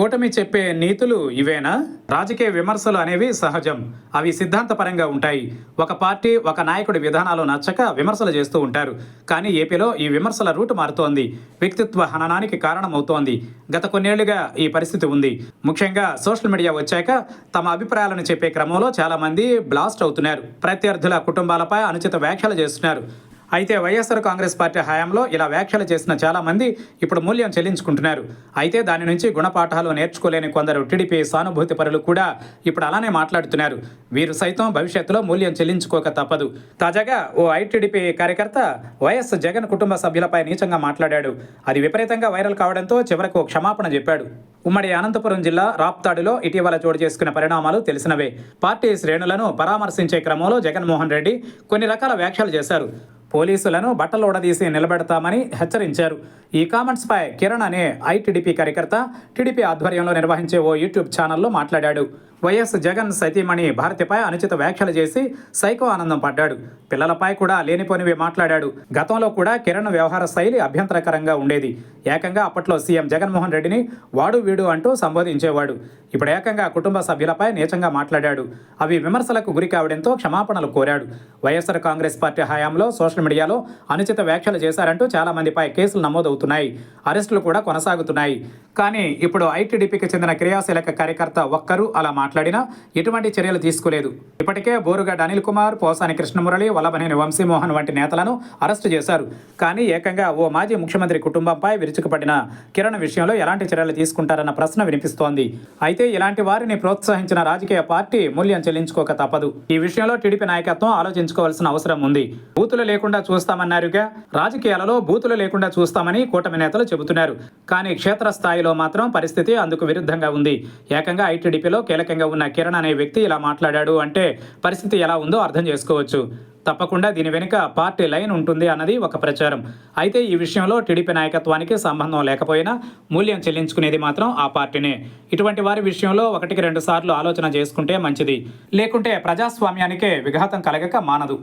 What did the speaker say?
కూటమి చెప్పే నీతులు ఇవేనా? రాజకీయ విమర్శలు అనేవి సహజం. అవి సిద్ధాంతపరంగా ఉంటాయి. ఒక పార్టీ ఒక నాయకుడి విధానాలు నచ్చక విమర్శలు చేస్తూ ఉంటారు. కానీ ఏపీలో ఈ విమర్శల రూటు మారుతోంది. వ్యక్తిత్వ హననానికి కారణమవుతోంది. గత కొన్నేళ్ళుగా ఈ పరిస్థితి ఉంది. ముఖ్యంగా సోషల్ మీడియా వచ్చాక తమ అభిప్రాయాలను చెప్పే క్రమంలో చాలామంది బ్లాస్ట్ అవుతున్నారు. ప్రత్యర్థుల కుటుంబాలపై అనుచిత వ్యాఖ్యలు చేస్తున్నారు. అయితే వైఎస్ఆర్ కాంగ్రెస్ పార్టీ హయాంలో ఇలా వ్యాఖ్యలు చేసిన చాలామంది ఇప్పుడు మూల్యం చెల్లించుకుంటున్నారు. అయితే దాని నుంచి గుణపాఠాలు నేర్చుకోలేని కొందరు టీడీపీ సానుభూతి పరులు కూడా ఇప్పుడు అలానే మాట్లాడుతున్నారు. వీరు సైతం భవిష్యత్తులో మూల్యం చెల్లించుకోక తప్పదు. తాజాగా ఓ ఐటీడీపీ కార్యకర్త వైఎస్ జగన్ కుటుంబ సభ్యులపై నీచంగా మాట్లాడాడు. అది విపరీతంగా వైరల్ కావడంతో చివరకు క్షమాపణ చెప్పాడు. ఉమ్మడి అనంతపురం జిల్లా రాప్తాడులో ఇటీవల చోటు చేసుకున్న పరిణామాలు తెలిసినవే. పార్టీ శ్రేణులను పరామర్శించే క్రమంలో జగన్మోహన్ రెడ్డి కొన్ని రకాల వ్యాఖ్యలు చేశారు. పోలీసులను బట్టలు ఉడదీసి నిలబెడతామని హెచ్చరించారు. ఈ కామెంట్స్పై కిరణ్ అనే ఐటీడీపీ కార్యకర్త టీడీపీ ఆధ్వర్యంలో నిర్వహించే ఓ యూట్యూబ్ ఛానల్లో మాట్లాడాడు. వైఎస్ జగన్ సతీమణి భారతిపై అనుచిత వ్యాఖ్యలు చేసి సైకో ఆనందం పడ్డాడు. పిల్లలపై కూడా లేనిపోనివి మాట్లాడాడు. గతంలో కూడా కిరణ్ వ్యవహార శైలి అభ్యంతరకరంగా ఉండేది. ఏకంగా అప్పట్లో సీఎం జగన్మోహన్ రెడ్డిని వాడు వీడు అంటూ సంబోధించేవాడు. ఇప్పుడు ఏకంగా కుటుంబ సభ్యులపై నీచంగా మాట్లాడాడు. అవి విమర్శలకు గురి కావడంతో క్షమాపణలు కోరాడు. వైఎస్ఆర్ కాంగ్రెస్ పార్టీ హయాంలో సోషల్ మీడియాలో అనుచిత వ్యాఖ్యలు చేశారంటూ చాలా మందిపై కేసులు నమోదవుతున్నాయి. అరెస్టులు కూడా కొనసాగుతున్నాయి. కానీ ఇప్పుడు ఐటీడీపీకి చెందిన క్రియాశీలక కార్యకర్త ఒక్కరూ అలా మాట్లాడినా ఎటువంటి చర్యలు తీసుకోలేదు. ఇప్పటికే బోరుగడ్డ అనిల్ కుమార్ పోసాని కృష్ణమురళి వల్లభనేని వంశీమోహన్ వంటి నేతలను అరెస్టు చేశారు. కానీ ఏకంగా ఓ మాజీ ముఖ్యమంత్రి కుటుంబంపై విరుచుకుపడిన కిరణ్ విషయంలో ఎలాంటి చర్యలు తీసుకుంటారన్న ప్రశ్న వినిపిస్తోంది. అయితే ఇలాంటి వారిని ప్రోత్సహించిన రాజకీయ పార్టీ మూల్యం చెల్లించుకోక తప్పదు. ఈ విషయంలో టీడీపీ నాయకత్వం ఆలోచించుకోవాల్సిన అవసరం ఉంది. బూతులు లేకుండా చూస్తామన్నారుగా? రాజకీయాలలో బూతులు లేకుండా చూస్తామని కూటమి నేతలు చెబుతున్నారు. కానీ క్షేత్రస్థాయిలో మాత్రం పరిస్థితి అందుకు విరుద్ధంగా ఉంది. ఏకంగా ఐటీడీపీలో కీలకంగా ఉన్న కిరణ్ అనే వ్యక్తి ఇలా మాట్లాడాడు అంటే పరిస్థితి ఎలా ఉందో అర్థం చేసుకోవచ్చు. తప్పకుండా దీని వెనుక పార్టీ లైన్ ఉంటుంది అన్నది ఒక ప్రచారం. అయితే ఈ విషయంలో టీడీపీ నాయకత్వానికి సంబంధం లేకపోయినా మూల్యం చెల్లించుకునేది మాత్రం ఆ పార్టీనే. ఇటువంటి వారి విషయంలో ఒకటికి రెండు సార్లు ఆలోచన చేసుకుంటే మంచిది. లేకుంటే ప్రజాస్వామ్యానికే విఘాతం కలగక మానదు.